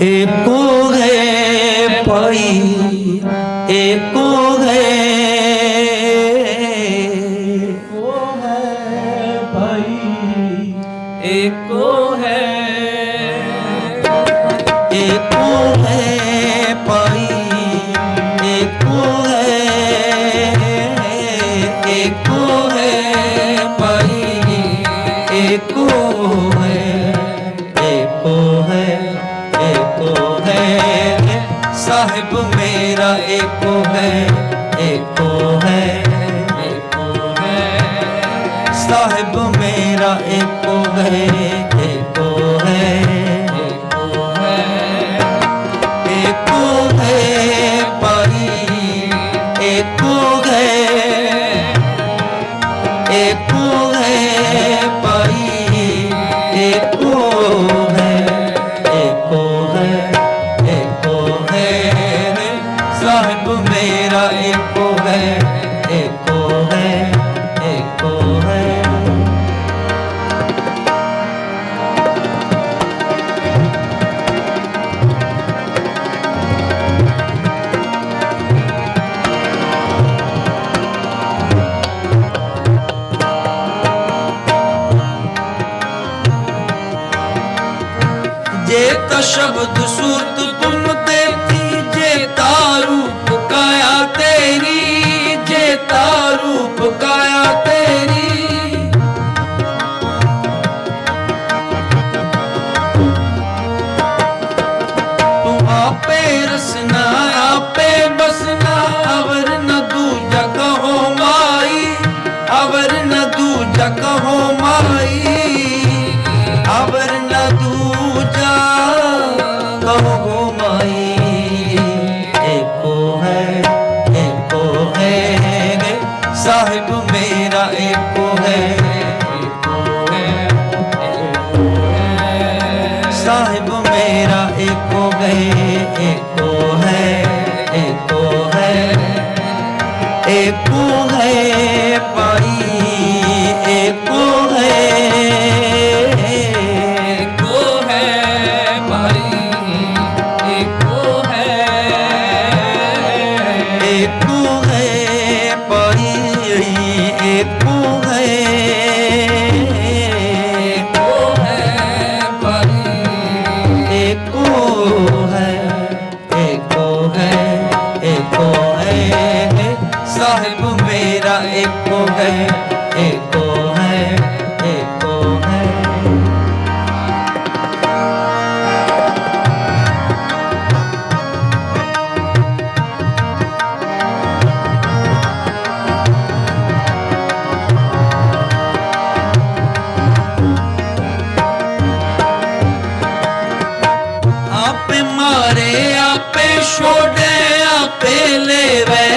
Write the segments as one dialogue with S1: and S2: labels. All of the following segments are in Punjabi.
S1: एको गे पई एको गे एको है एको है ਸਾਹਿਬ ਮੇਰਾ ਏਕੋ ਹੈ ਏਕੋ ਹੈ ਏਕੋ ਹੈ। ਸਾਹਿਬ ਮੇਰਾ ਏਕੋ ਹੈ ਸੂਤ ਤੁਮ ਤੇ ਜੇ ਤਾਰੂ ਪੁਕਾਇਆ ਤੇਰੀ ਜੇ ਤਾਰੂ ਪੁਕਾਇਆ ਤੇਰੀ। ਤੂੰ ਆਪੇ ਰਸਨਾ ਮਾਈ ਏਕੋ ਹੈ ਏਕੋ ਹੈ। ਸਾਹਿਬ ਮੇਰਾ ਏਕੋ ਹੈ ਸਾਹਿਬ ਮੇਰਾ ਏਕੋ ਹੈ ਏਕੋ ਹੈ ਏਕੋ ਹੈ। ਏਕੋ পেলে ব্যা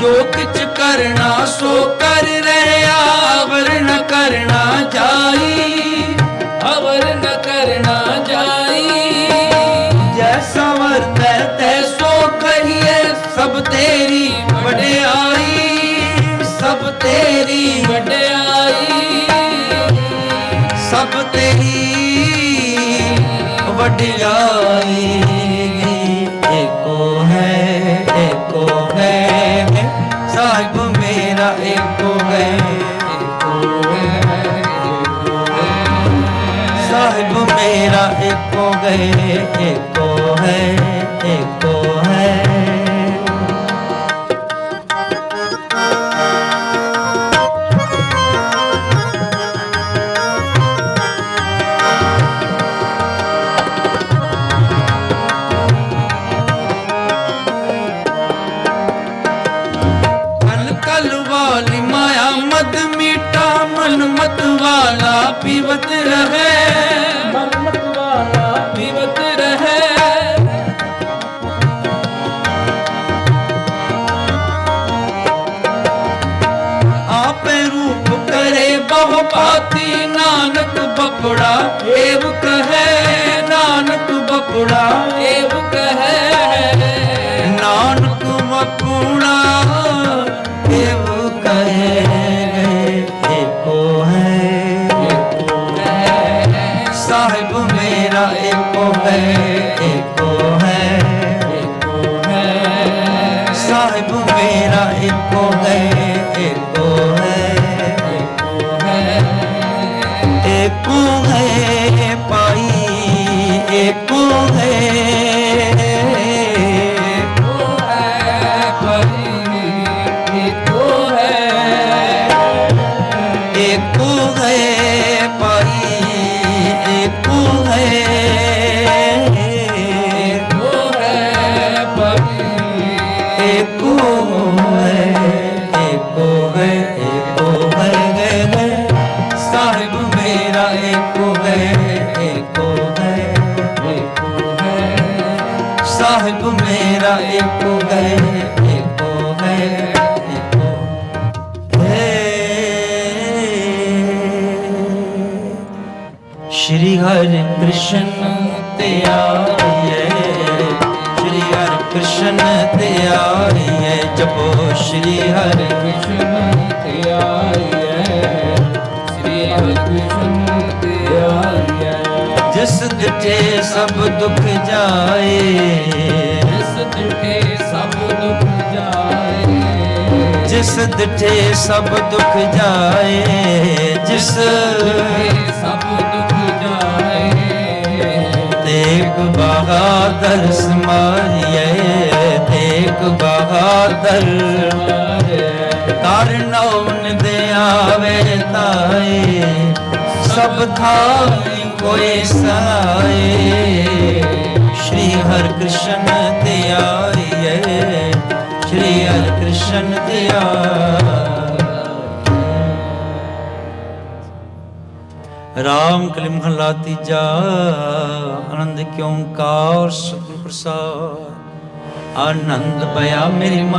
S1: जो करना सो कर रहे आवरण करना। एको गए एको है एको है कल कल वाली माया मद मीठा मन मत वाला पीवत रहे থাকেন গো ਸ਼੍ਰੀ ਹਰਿ ਕ੍ਰਿਸ਼ਨ ਤੇ ਆਈਏ ਸ਼੍ਰੀ ਹਰਿ ਕ੍ਰਿਸ਼ਨ ਤੇ ਜਪੋ ਸ਼੍ਰੀ ਹਰਿ
S2: ਕ੍ਰਿਸ਼ਨ ਤੇ ਆਈਐ ਸ੍ਰੀ ਹਰਿ ਕ੍ਰਿਸ਼ਨ ਤੇ
S1: ਜਿਸ ਦਿਠੇ ਸਭ ਦੁੱਖ ਜਾਏ
S2: ਜਿਸ ਦਿਠੇ ਸਭ ਦੁਖ ਜਾਏ।
S1: ਜਿਸ ਦਿਠੇ ਸਭ ਦੁੱਖ ਜਾਏ ਜਿਸ
S2: ਸਭ ਦੁਖ ਜਾਏ।
S1: ਤੇਗ ਬਹਾਦਰ ਸਮਾਰੀਏ ਤੇਗ ਬਹਾਦਰ। ਕਰਨੌਨ ਦੇ ਆਵੇ ਤਾਏ ਸਭ ਥਾਈ ਕੋਈ ਸਾਏ ਸ਼੍ਰੀ ਹਰਿ ਕ੍ਰਿਸ਼ਨ ਤੇ ਆਈਏ ਸ਼੍ਰੀ ਹਰਿ ਕ੍ਰਿਸ਼ਨ ਤੇ ਰਾਮ ਕਲੀ ਮਹਲਾ ਤੀਜਾ, ਆਨੰਦ ਕਿਉ ਕਾਰ ਸਤਿਗੁਰ ਪ੍ਰਸਾਦ। ਆਨੰਦ ਪਿਆ ਮੇਰੀ ਮਾਂ।